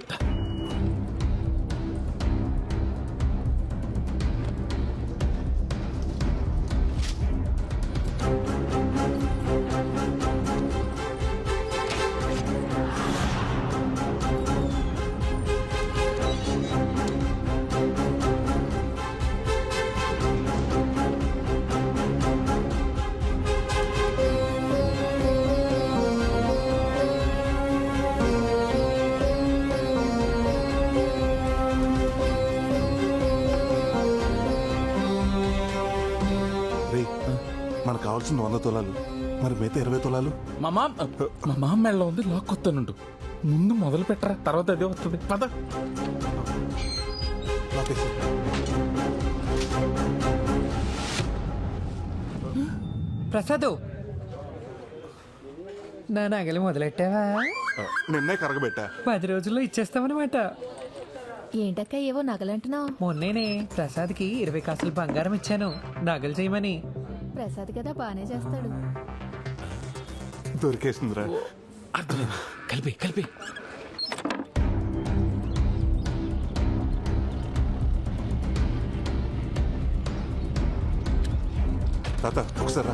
రే కావాల్సిన వంద తులాలు మరి మిగతా ఇరవై తులాలు? మా మామ మా మామ మెళ్ళ ఉంది లాక్కొత్తానుండు ముందు మొదలు పెట్టరా తర్వాత అదే వస్తుంది. పద. ప్రసాదు. నా నగలు మొదలెట్టావా? నిన్నే కరగబెట్టా. పది రోజుల్లో ఇచ్చేస్తామన్నమాట. ఏంటక్క ఏవో నగలంటున్నావు? మొన్నేనే ప్రసాద్కి ఇరవై కాసులు బంగారం ఇచ్చాను. నగలు చేయమని. ప్రసాద్ కదా బానే చేస్తాడు. దొరికేసిందిరా. అర్థమైంది. కలిపి కలిపి. తాత ఒకసారి.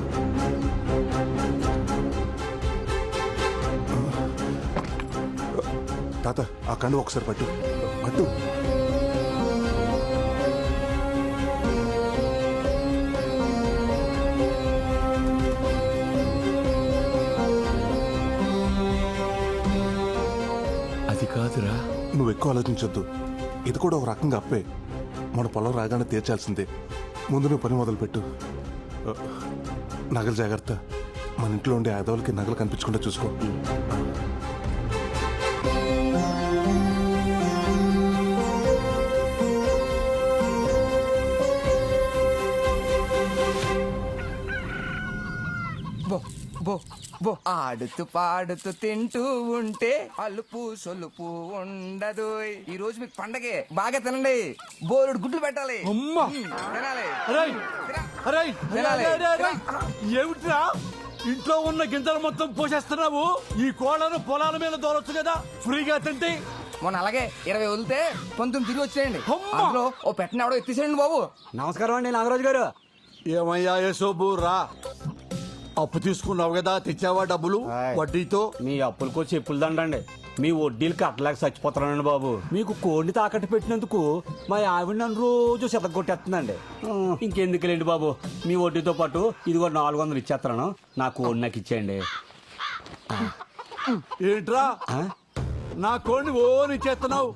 తాత ఆ కండు ఒకసారి పట్టు. పట్టు. కాదురా. నువ్వు ఎక్కువ ఆలోచించొద్దు. ఇది కూడా ఒక రకంగా అప్పే. మన పొలం రాగానే తీర్చాల్సిందే. ముందు నువ్వు పని మొదలుపెట్టు. నగలు జాగ్రత్త. మన ఇంట్లో ఉండే ఆదవులకి నగలు కనిపించకుండా చూసుకో. ఆడుతూ పాడుతూ తింటూ ఉంటే అలుపు సొలుపు ఉండదు. ఈ రోజు మీకు పండగే. బాగా తినండి. బోరుడు గుడ్లు పెట్టాలి. అమ్మా! మ్మ్, తినాలి. అరేయ్! అరేయ్! తినాలి. అరేయ్, అరేయ్, అరేయ్! ఏమిట్రా? ఇంట్లో ఉన్న గింజలు మొత్తం పోసేస్తున్నావు? ఈ కోళ్ళను పొలాల మీద దోలొచ్చు కదా? ఫ్రీగా తింటే? మొన్న అలాగే ఇరవై వదిలితే పంతొమ్మిది తిరిగి వచ్చేయండి. అమ్మా! అందులో ఓ పెట్టిన ఎవడో ఎత్తేసేయండి బాబు. నమస్కారం అండి నాగరాజు గారు. ఏమయ్యా యశోబు రా. అప్పు తీసుకున్నావు కదా తెచ్చావా డబ్బులు? ఆయ్. వడ్డీతో? మీ అప్పులకు చెప్పులు దండండి. మీ వడ్డీలు కట్టలేక చచ్చిపోతున్నానండి బాబు. మీకు కోడిని తాకట్టు పెట్టినందుకు మా ఆవిడ నన్ను రోజు చెతగొట్టేస్తుందండి ఇంకెందుకులేండి బాబు? మీ వడ్డీతో పాటు ఇదిగో నాలుగు వందలు ఇచ్చేస్తున్నాను నా కోడి నాకు ఇచ్చేయండి. ఏంట్రా? ఆ? నా కోడిని ఓని చేస్తున్నావు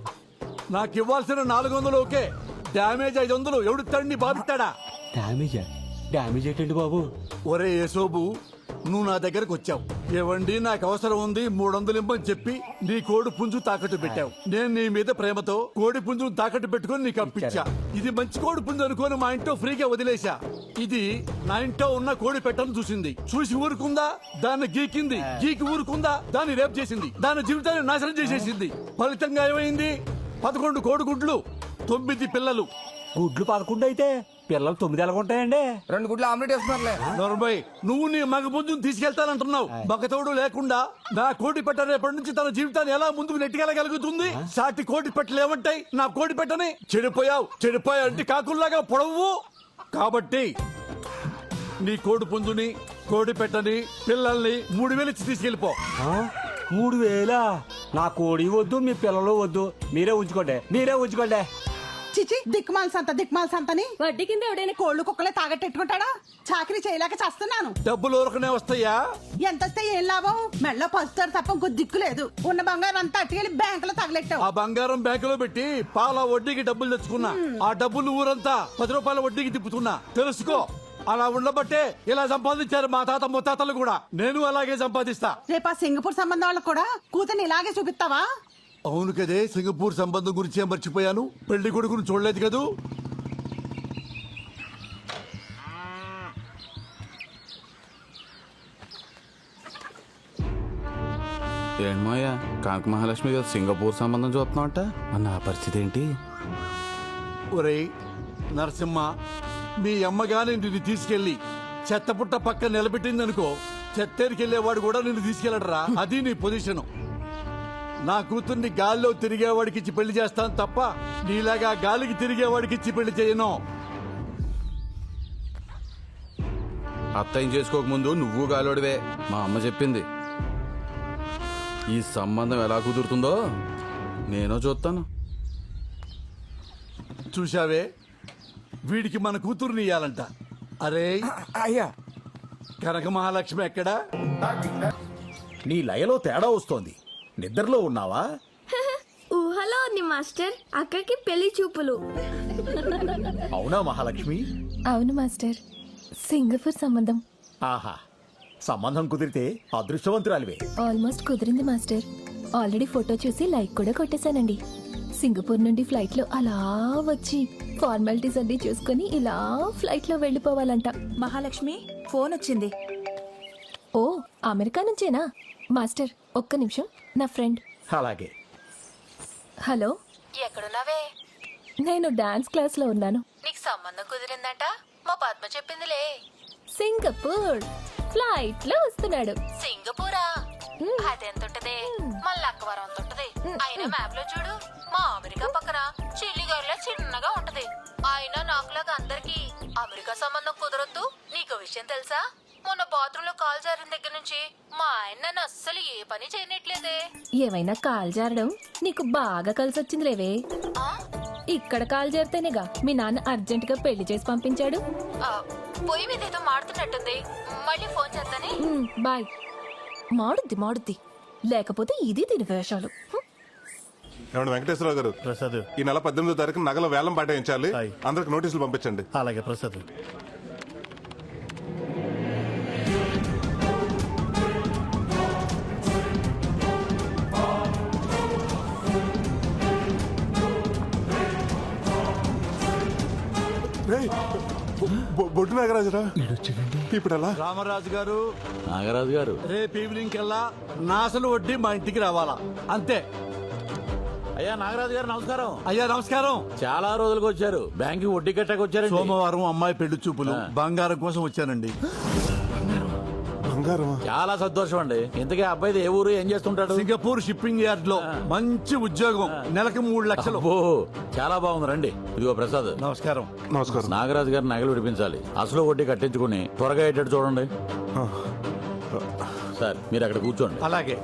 నాకు ఇవ్వాల్సిన నాలుగు వందలు ఓకే. డ్యామేజ్ ఐదు వందలు. ఎవడు తండ్రి బాధిస్తాడా? డ్యామేజా? డ్యామేజ్ ఏంటండి బాబు? ఒరే యశోబు నువ్వు నా దగ్గరకు వచ్చావు. ఏవండి నాకు అవసరం ఉంది మూడు వందలు ఇమ్మని చెప్పి నీ కోడి పుంజు తాకట్టు పెట్టావు. నేను నీ మీద ప్రేమతో కోడి పుంజును తాకట్టు పెట్టుకొని నీకు అప్పించా. ఇది మంచి కోడి పుంజు అనుకొని మా ఇంట్లో ఫ్రీగా వదిలేశా. ఇది నా ఇంట్లో ఉన్న కోడి పెట్టను చూసింది. చూసి ఊరుకుందా? దాన్ని గీకింది. గీకి ఊరుకుందా? దాన్ని రేపు చేసింది. దాని జీవితాన్ని నాశనం చేసేసింది. ఫలితంగా ఏమైంది? పదకొండు కోడి గుడ్లు తొమ్మిది పిల్లలు. గుడ్లు పదకొండు అయితే పిల్లలు తొమ్మిది ఎలాగుంటాయండి రెండు గుడ్లు ఆమ్లెట్ వేస్తున్నారులే నువ్వు నీ మగ పుంజుని తీసుకెళ్తానంటున్నావు. మగతోడు లేకుండా నా కోటి పెట్ట రేపటి నుంచి తన జీవితాన్ని ఎలా ముందుకు నెట్టుకెళ్ళగలుగుతుంది? సాటి కోటి పెట్టలు ఏమంటాయి? నా కోటి పెట్టని చెడిపోయావు చెడిపోయావు అంటే కాకుల్లాగా పొడవు. కాబట్టి నీ కోడి పుంజుని కోడి పెట్టని పిల్లల్ని మూడు వేలు ఇచ్చి తీసుకెళ్ళిపో. ఆ? మూడు వేలా? నా కోడి వద్దు మీ పిల్లలు వద్దు. మీరే ఉంచుకోండి మీరే ఉంచుకోండి. చిచి దిక్మాల సంత దిక్మాల సంతని వడ్డీ కింద ఎవడైనా కోళ్ళు కుక్కలే తాగట్టెట్టుకుంటాడా? చాకరీ చేయలేక చేస్తున్నాను. డబ్బులు ఊరకనే వస్తాయా? ఎంత వస్తే ఏం లాభం? మెళ్ళ పసుతారు తప్ప ఇంకో దిక్కు లేదు. ఉన్న బంగారం అంతా అట్టుకెళ్ళి బ్యాంకులో తగలెట్టావు. ఆ బంగారం బ్యాంకులో పెట్టి పాల వడ్డీకి డబ్బులు తెచ్చుకున్నా. ఆ డబ్బులు ఊరంతా పది రూపాయల వడ్డీకి తిప్పుతున్నా. తెలుసుకో అలా ఉండబట్టే ఇలా సంపాదించారు మా తాత ముత్తాతలు కూడా. నేను అలాగే సంపాదిస్తా. రేపు ఆ సింగపూర్ సంబంధం వాళ్ళకు కూడా కూతుర్ని ఇలాగే చూపిస్తావా? అవును కదే సింగపూర్ సంబంధం గురించి మర్చిపోయాను? పెళ్ళి కొడుకును చూడలేదు కదూ? ఏంటమ్మయ్యా కాంక మహాలక్ష్మి గారు సింగపూర్ సంబంధం చూస్తున్నావట? మరి నా పరిస్థితి ఏంటి? ఒరేయ్ నరసింహ మీ అమ్మగాని నిన్ను తీసుకెళ్ళి చెత్తపుట్ట పక్క నిలబెట్టిందనుకో చెత్తేరికి వెళ్ళేవాడు కూడా నిన్ను తీసుకెళ్ళడరా? అది నీ పొజిషన్. నా కూతుర్ని గాల్లో తిరిగేవాడికి ఇచ్చి పెళ్ళి చేస్తాను తప్ప నీలాగా గాలికి తిరిగేవాడికి ఇచ్చి పెళ్ళి చేయను. అత్తయ్యం చేసుకోకముందు నువ్వు గాలోడివే మా అమ్మ చెప్పింది. ఈ సంబంధం ఎలా కుదురుతుందో నేను చూస్తాను. చూశావే? వీడికి మన కూతుర్ని ఇయ్యాలంట. అరే అయ్యా. కనక మహాలక్ష్మి ఎక్కడా? నీ లయలో తేడా వస్తోంది. నిద్రలో ఉన్నావా? ఊహలో ఉంది మాస్టర్. అక్కకి పెళ్ళి చూపులు. అవునా మహాలక్ష్మి? అవును మాస్టర్. సింగపూర్ సంబంధం. ఆహా. సంబంధం కుదిరితే అదృష్టవంతురాలివే. ఆల్మోస్ట్ కుదిరింది మాస్టర్. ఆల్రెడీ ఫోటో చూసి లైక్ కూడా కొట్టేశానండి. సింగపూర్ నుండి ఫ్లైట్లో అలా వచ్చి ఫార్మాలిటీస్ అన్ని చూసుకొని ఇలా ఫ్లైట్లో వెళ్ళిపోవాలంట. మహాలక్ష్మి ఫోన్ వచ్చింది. ఓ అమెరికా నుంచేనా? మాస్టర్ ఒక్క నిమిషం. నా ఫ్రెండ్. అలాగే. హలో? ఎక్కడున్నావే? నేను డాన్స్ క్లాస్లో ఉన్నాను. నీకు సంబంధం కుదిరిందంట? మా పద్మ చెప్పిందిలే. సింగపూర్. ఫ్లైట్లో వస్తున్నాడు. సింగపూరా? అదెంత ఉంటది మన లక్కవరం అంత ఉంటది అయినా మ్యాప్లో చూడు. మా అమెరికా పక్కన చిల్లిగారిలో చిన్నగా ఉంటది. అయినా నాకులాగా అందరికి అమెరికా సంబంధం కుదరొద్దు. నీకు విషయం తెలుసా? మొన్న బాత్రూమ్లో కాల్ జారిన దగ్గర నుంచి మా ఆయన నన్ను అస్సలు ఏ పని చేయనట్లేదే. ఏమైనా కాల్ జారడం? నీకు బాగా కలిసి వచ్చింది లేవే. ఇక్కడ కాల్ జారితేనేగా మీ నాన్న అర్జెంట్గా పెళ్ళి చేసి పంపించాడు. పొయ్యి మీద ఏదో మాడుతున్నట్టుంది. మళ్ళీ ఫోన్ చేస్తానే బాయ్. మాడుద్ది మాడుద్ది. లేకపోతే ఇది దీని వేషాలు. హ్మ్. ఏమండి వెంకటేశ్వరరావు గారు? ప్రసాద్. ఈ నెల పద్దెనిమిదో తారీఖు నగల వేలం పాటించాలి. హాయ్. అందరికి నోటీసులు పంపించండి. అలాగే ప్రసాద్. బొడ్డు నాగరాజురా? ఇప్పుడు ఎలా రామరాజు గారు. నాగరాజు గారు. రేపు ఈవినింగ్ కల్లా నాసలు వడ్డీ మా ఇంటికి రావాలా. అంతే. అయ్యా నాగరాజు గారు నమస్కారం. అయ్యా నమస్కారం. చాలా రోజులకు వచ్చారు. బ్యాంక్ వడ్డీ కట్టకు వచ్చారు సోమవారం అమ్మాయి పెళ్ళి చూపులు బంగారం కోసం వచ్చానండి. బంగారమా? చాలా సంతోషం అండి ఇంతకీ ఆ అబ్బాయిది ఏ ఊరు ఏం చేస్తుంటాడు? సింగపూర్ షిప్పింగ్ యార్డ్లో మంచి ఉద్యోగం. నెలకు మూడు లక్షలు. అబ్బో చాలా బాగుంది. రండి. ఇదిగో ప్రసాద్. నమస్కారం. నమస్కారం. నాగరాజు గారు నగలు విడిపించాలి. అసలు వడ్డీ కట్టించుకుని త్వరగా అయ్యేటట్టు చూడండి. సార్ మీరు అక్కడ కూర్చోండి. అలాగే.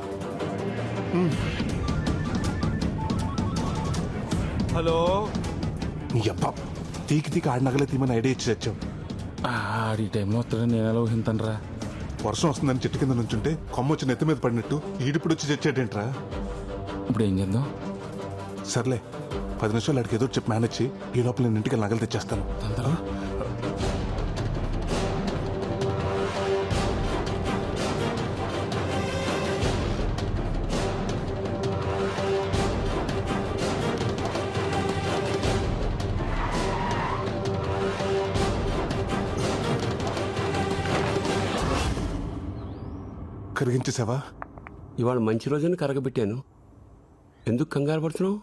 హలో. నీ అబ్బా తీకి తీకి ఆడి నగలే తీమని ఐడియా ఇచ్చి తెచ్చావు ఆడి టైంలో వస్తాడని నేను ఎలా ఊహింతనరా వర్షం వస్తుందని చెట్టు కింద నుంచుంటే కొమ్మ వచ్చి నెత్తి మీద పడినట్టు ఈడిప్పుడు వచ్చి తెచ్చాడేంట్రా ఇప్పుడు ఏం చేద్దాం? సర్లే పది నిమిషాలు అడిగి ఏదో ఒకటి చెప్పి మేనేజ్ చేయి. ఈ లోపల నేను ఇంటికి నగలు తెచ్చేస్తాను. కరిగించేసావా ఇవాళ మంచి రోజున కరగబెట్టాను. ఎందుకు కంగారు పడుతున్నావు?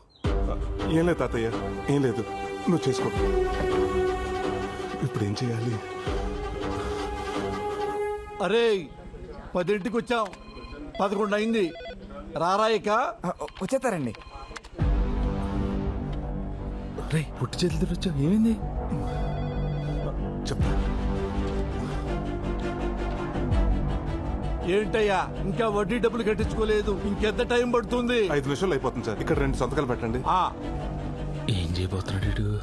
ఏం లేదు తాతయ్య ఏం లేదు. నువ్వు చేసుకో. ఇప్పుడు ఏం చేయాలి? అరే పదింటికి వచ్చాం. పదకొండు అయింది. రారాయిక వచ్చేస్తారండి. రే పుట్టి చేతులు వచ్చావు. ఏమైంది? చెప్తా. ఏంటయ్యా ఇంకా వడ్డీ డబ్బులు కట్టించుకోలేదు ఇంకెంత టైం పడుతుంది? ఐదు నిమిషాలు అయిపోతుంది సార్. ఇక్కడ రెండు సంతకాలు పెట్టండి. ఆ. ఏం చేయబోతున్నాడు?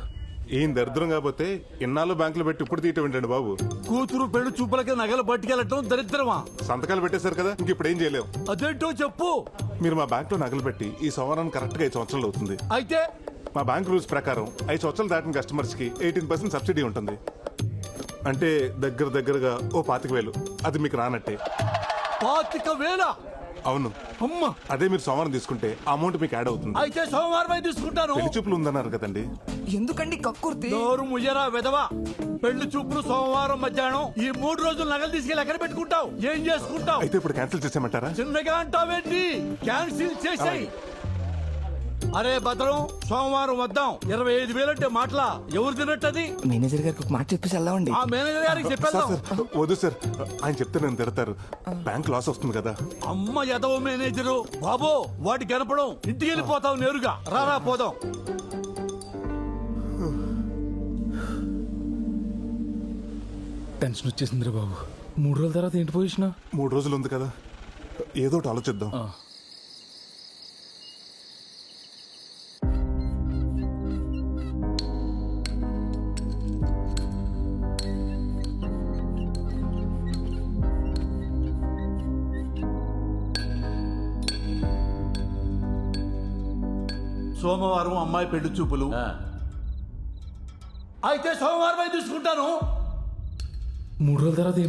ఏం దరిద్రం కాకపోతే ఇన్నాళ్ళు బ్యాంకులో పెట్టి ఇప్పుడు తీయటం ఏంటండి బాబు? కూతురు పెళ్ళి చూపులకి నగలు పట్టుకెళ్ళటం దరిద్రమా? సంతకాలు పెట్టేశారు కదా ఇంక ఇప్పుడు ఏం చేయలేం. అదేంటో చెప్పు. మీరు మా బ్యాంక్లో నగలు పెట్టి ఈ సంవరణ కరెక్ట్గా ఐదు సంవత్సరాలు అవుతుంది. అయితే? మా బ్యాంక్ రూల్స్ ప్రకారం ఐదు సంవత్సరాలు దాటిన కస్టమర్స్కి ఎయిటీన్ పర్సెంట్ సబ్సిడీ ఉంటుంది. అంటే దగ్గర దగ్గరగా ఓ పాతిక వేలు. అది మీకు రానట్టే. పాతిక వేల అవును. అమ్మ. అదే మీరు సోమవారం తీసుకుంటే ఆ అమౌంట్ మీకు యాడ్ అవుతుంది. అయితే సోమవారం తీసుకుంటాను. పెళ్ళి చూపులు ఉందన్నారు కదండి. ఎందుకండి కక్కుర్తి? నోరు ముయ్యరా విధవా. పెళ్ళి చూపులు సోమవారం మధ్యాహ్నం. ఈ మూడు రోజులు నగలు తీసుకెళ్ళి ఎక్కడ పెట్టుకుంటావు? ఏం చేసుకుంటావు? అయితే ఇప్పుడు క్యాన్సిల్ చేసేయమంటారా? చిన్నగా అంటావేంటి? క్యాన్సిల్ చేసేయి. అరే భద్రం సోమవారం వద్దాం. ఇరవై ఐదు వేలంటే మాటలా? ఎవరు తినట్టది? మేనేజర్ గారికి ఒక మాట చెప్పేసి వెళ్దామండి. ఆ మేనేజర్ గారికి చెప్పేద్దాం. సార్ వద్దు సార్. ఆయన చెప్తే నేను తిడతారు. బ్యాంక్ లాస్ వస్తుంది కదా. అమ్మ ఎదవ మేనేజరు. బాబో వాటి కనపడం. ఇంటికి వెళ్ళిపోతావు నేరుగా. రారా పోదాం. టెన్షన్ వచ్చేసిందిరా బాబు. మూడు రోజుల తర్వాత ఏంటి పొజిషన్ మూడు రోజులు ఉంది కదా. ఏదో ఒకటి ఆలోచిద్దాం. సోమవారం అమ్మాయి పెళ్ళి చూపులు. అయితే సోమవారం తీసుకుంటాను? మూడు రోజుల తర్వాత ఏంటి